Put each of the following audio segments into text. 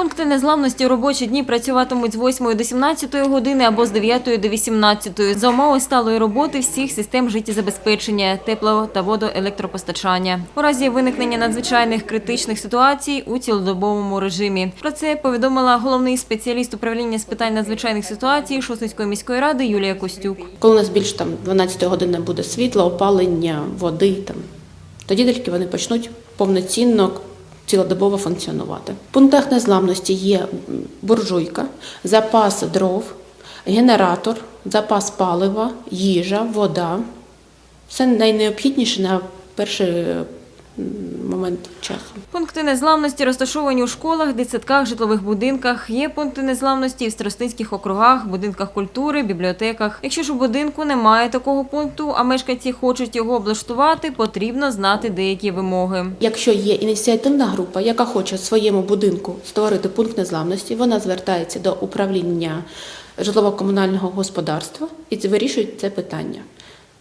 Пункти незламності робочі дні працюватимуть з 8 до 17 години або з 9 до 18 за умови сталої роботи всіх систем життєзабезпечення, тепло та водоелектропостачання. У разі виникнення надзвичайних критичних ситуацій у цілодобовому режимі. Про це повідомила головний спеціаліст управління з питань надзвичайних ситуацій Шосницької міської ради Юлія Костюк. Коли у нас більш там 12 години буде світло, опалення, води там, тоді тільки вони почнуть повноцінно цілодобово функціонувати. В пунктах незламності є буржуйка, запас дров, генератор, запас палива, їжа, вода. Все найнеобхідніше на перший момент часу. Пункти незламності розташовані у школах, дитсадках, житлових будинках. Є пункти незламності в старостинських округах, будинках культури, бібліотеках. Якщо ж у будинку немає такого пункту, а мешканці хочуть його облаштувати, потрібно знати деякі вимоги. Якщо є ініціативна група, яка хоче в своєму будинку створити пункт незламності, вона звертається до управління житлово-комунального господарства і вирішує це питання.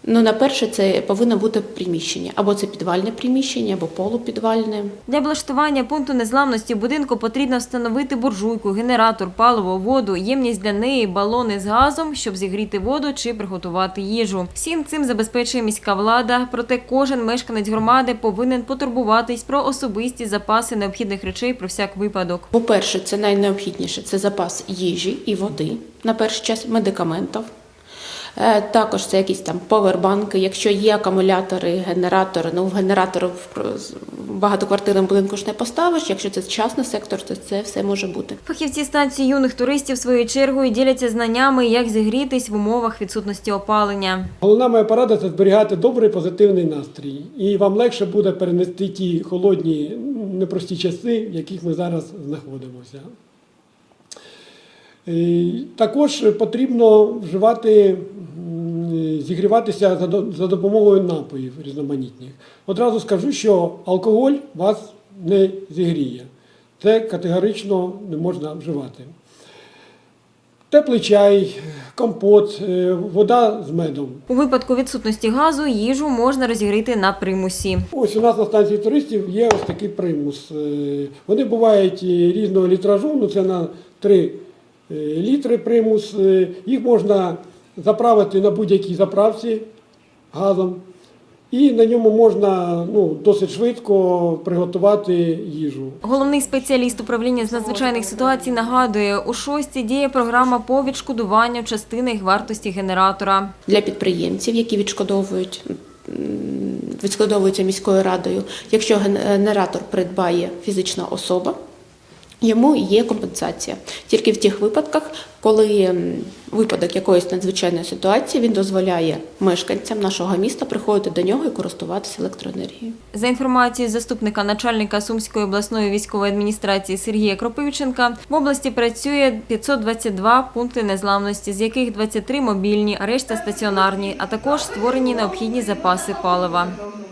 Ну, на перше, це повинно бути приміщення, або це підвальне приміщення, або полупідвальне. Для облаштування пункту незламності будинку потрібно встановити буржуйку, генератор, паливо, воду, ємність для неї, балони з газом, щоб зігріти воду чи приготувати їжу. Всім цим забезпечує міська влада. Проте кожен мешканець громади повинен потурбуватись про особисті запаси необхідних речей про всяк випадок. По-перше, це найнеобхідніше це запас їжі і води, на перший час медикаментів. Е, Також це якісь там повербанки, якщо є акумулятори, генератори. Ну, в генератор в в багатоквартирному будинку ж не поставиш. Якщо це частний сектор, то це все може бути. Фахівці станції юних туристів своєю чергою діляться знаннями, як зігрітись в умовах відсутності опалення. Головна моя порада це зберігати добрий позитивний настрій. І вам легше буде перенести ті холодні, непрості часи, в яких ми зараз знаходимося. Е, Також потрібно вживати, зігріватися за допомогою напоїв різноманітних. Одразу скажу, що алкоголь вас не зігріє. Це категорично не можна вживати. Теплий чай, компот, е, вода з медом. У випадку відсутності газу їжу можна розігріти на примусі. Ось у нас на станції туристів є ось такий примус. Е, Вони бувають різного літражу, ну це на 3 літри примус. Е, Їх можна заправити на будь-якій заправці газом. І на ньому можна ну, досить швидко приготувати їжу. Головний спеціаліст управління з надзвичайних ситуацій нагадує, у шості діє програма по відшкодуванню частини їх вартості генератора. для підприємців, які відшкодовують. Відшкодовуються міською радою. Якщо генератор придбає фізична особа, йому є компенсація. Тільки в тих випадках, коли випадок якоїсь надзвичайної ситуації він дозволяє мешканцям нашого міста приходити до нього і користуватися електроенергією. За інформацією заступника начальника Сумської обласної військової адміністрації Сергія Кропивченка, в області працює 522 пункти незламності, з яких 23 мобільні, а решта стаціонарні, а також створені необхідні запаси палива.